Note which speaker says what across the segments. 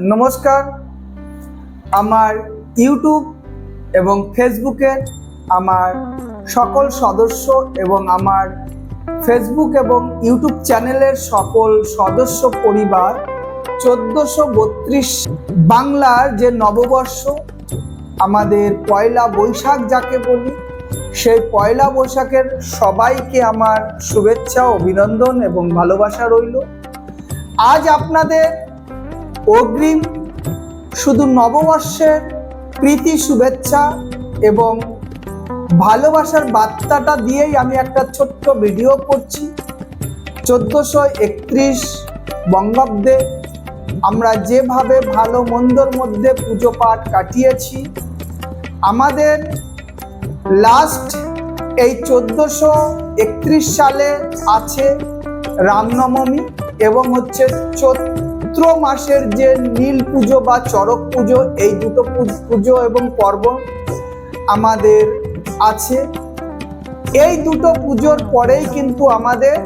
Speaker 1: নমস্কার। আমার ইউটিউব এবং ফেসবুকের আমার সকল সদস্য এবং আমার ফেসবুক এবং ইউটিউব চ্যানেলের সকল সদস্য পরিবার চোদ্দোশো বত্রিশ বাংলার যে নববর্ষ, আমাদের পয়লা বৈশাখ যাকে বলি, সেই পয়লা বৈশাখের সবাইকে আমার শুভেচ্ছা, অভিনন্দন এবং ভালোবাসা রইল। আজ আপনাদের অগ্রিম শুধু নববর্ষের প্রীতি, শুভেচ্ছা এবং ভালোবাসার বার্তাটা দিয়েই আমি একটা ছোট্ট ভিডিও করছি। চোদ্দোশো একত্রিশ বঙ্গাব্দে আমরা যেভাবে ভালো মন্দর মধ্যে পুজো পাঠ কাটিয়েছি, আমাদের লাস্ট এই চোদ্দোশো একত্রিশ সালে আছে রামনবমী এবং হচ্ছে চৈত্র মাসের যে নীল পুজো বা চড়ক পুজো, এই দুটো পুজো এবং পর্ব আমাদের আছে। এই দুটো পুজোর পরেই কিন্তু আমাদের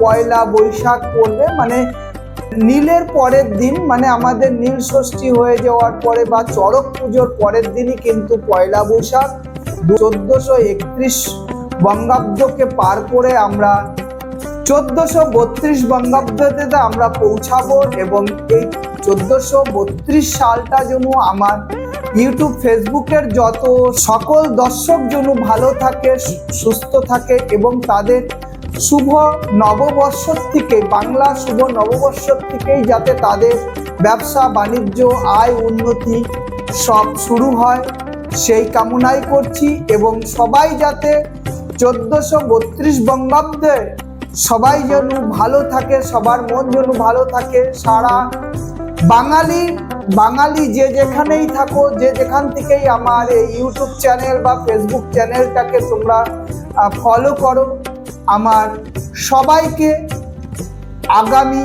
Speaker 1: পয়লা বৈশাখ পড়বে। মানে নীলের পরের দিন মানে আমাদের নীল ষষ্ঠী হয়ে যাওয়ার পরে বা চড়ক পুজোর পরের দিনই কিন্তু পয়লা বৈশাখ। চোদ্দশো একত্রিশ বঙ্গাব্দকে পার করে আমরা চোদ্দশো বত্রিশ বঙ্গাব্দতে আমরা পৌঁছাবো এবং এই চোদ্দশো বত্রিশ সালটা যেন আমার ইউটিউব, ফেসবুকের যত সকল দর্শক যেন ভালো থাকে, সুস্থ থাকে এবং তাদের শুভ নববর্ষ থেকে, বাংলা শুভ নববর্ষ থেকেই যাতে তাদের ব্যবসা, বাণিজ্য, আয়, উন্নতি সব শুরু হয়, সেই কামনাই করছি এবং সবাই যাতে চোদ্দশো বত্রিশ বঙ্গাব্দে সবাই যেন ভালো থাকে, সবার মন যেন ভালো থাকে সারা বাঙালি বাঙালি যে যেখানেই থাকো, যে যেখান থেকেই আমার এই ইউটিউব চ্যানেল বা ফেসবুক চ্যানেলটাকে তোমরা ফলো করো, আমার সবাইকে আগামী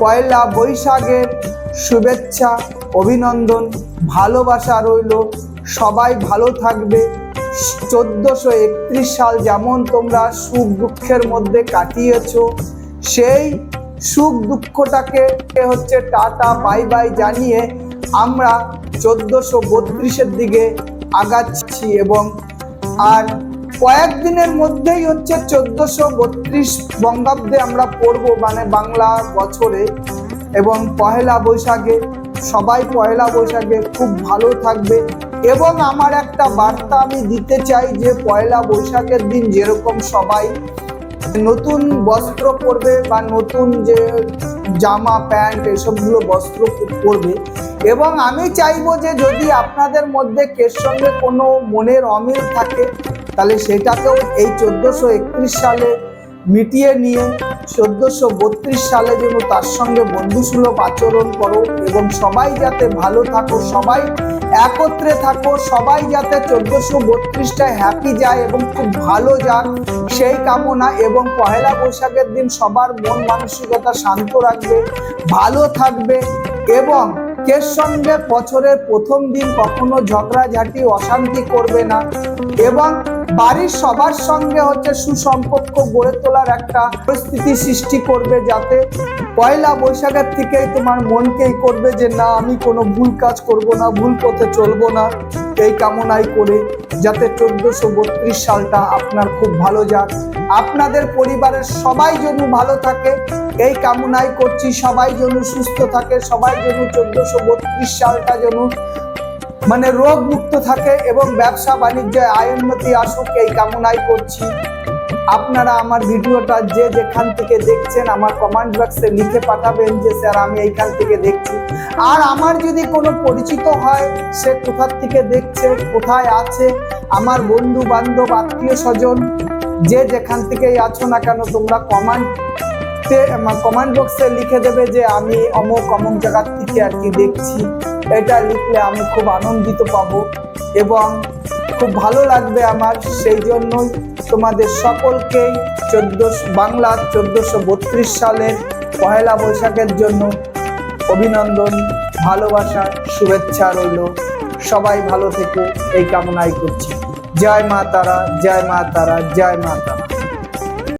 Speaker 1: পয়লা বৈশাখের শুভেচ্ছা, অভিনন্দন, ভালোবাসা রইল। সবাই ভালো থাকবে। চোদ্দোশো একত্রিশ সাল যেমন তোমরা সুখ দুঃখের মধ্যে কাটিয়েছো, সেই সুখ দুঃখটাকে হচ্ছে টাটা বাই বাই জানিয়ে আমরা চোদ্দোশো বত্রিশের দিকে আগাচ্ছি এবং আর কয়েকদিনের মধ্যেই হচ্ছে চোদ্দোশো বত্রিশ বঙ্গাব্দে আমরা পড়ব মানে বাংলা বছরে। এবং পহেলা বৈশাখে, সবাই পয়লা বৈশাখে খুব ভালো থাকবে। এবং আমার একটা বার্তা আমি দিতে চাই যে পয়লা বৈশাখের দিন যেরকম সবাই নতুন বস্ত্র পরবে বা নতুন যে জামা, প্যান্ট এসবগুলো বস্ত্র পরবে। এবং আমি চাইব যে যদি আপনাদের মধ্যে কের সঙ্গে কোনো মনের অমিল থাকে, তাহলে সেটাকেও এই চোদ্দোশো একত্রিশ সালে মিটিয়ে নিয়ে, চোদ্দোশো বত্রিশ সালে যেন তার সঙ্গে বন্ধুসুলভ আচরণ করো এবং সবাই যাতে ভালো থাকো, সবাই একত্রে থাকো, সবাই যাতে চোদ্দশো বত্রিশটায় হ্যাপি যায় এবং খুব ভালো যাক, সেই কামনা এবং পহেলা বৈশাখের দিন সবার মন মানসিকতা শান্ত রাখবে, ভালো থাকবে এবং কের সঙ্গে বছরের প্রথম দিন কখনো ঝগড়াঝাটি, অশান্তি করবে না এবং বাড়ির সবার সঙ্গে হচ্ছে সুসম্পর্ক গড়ে তোলার একটা পরিস্থিতি সৃষ্টি করবে যাতে পয়লা বৈশাখের থেকেই তোমার মনকেই করবে যে না, আমি কোনো ভুল কাজ করব না, ভুল পথে চলবো না। এই কামনাই করে যাতে চোদ্দশো বত্রিশ সালটা আপনার খুব ভালো যাক। আপনাদের পরিবারের সবাই যেন ভালো থাকে, এই কামনাই করছি। সবাই যেন সুস্থ থাকে, সবাই যেন চোদ্দশো বত্রিশ সালটা যেন মানে রোগ মুক্ত থাকে এবং ব্যবসা বাণিজ্যে আয় উন্নতি আসুক, এই কামনাই করছি। আপনারা আমার ভিডিওটা যে যেখান থেকে দেখছেন আমার কমেন্ট বক্সে লিখে পাঠাবেন যে, স্যার, আমি এইখান থেকে দেখছি। আর আমার যদি কোনো পরিচিত হয়, সে কোথার থেকে দেখছে, কোথায় আছে, আমার বন্ধু বান্ধব আত্মীয় স্বজন যে যেখান থেকেই আছো না কেন, তোমরা কমেন্ট কমেন্ট বক্সে লিখে দেবে যে আমি অমুক অমুক জায়গার থেকে আর কি দেখছি। এটা লিখলে আমি খুব আনন্দিত পাবো এবং খুব ভালো লাগবে আমার। সেই জন্যই তোমাদের সকলকেই চোদ্দোশো বাংলার চোদ্দোশো বত্রিশ সালের পহেলা বৈশাখের জন্য অভিনন্দন, ভালোবাসা, শুভেচ্ছা রইল। সবাই ভালো থেকো, এই কামনাই করছি। জয় মা তারা, জয় মা তারা, জয় মা তারা।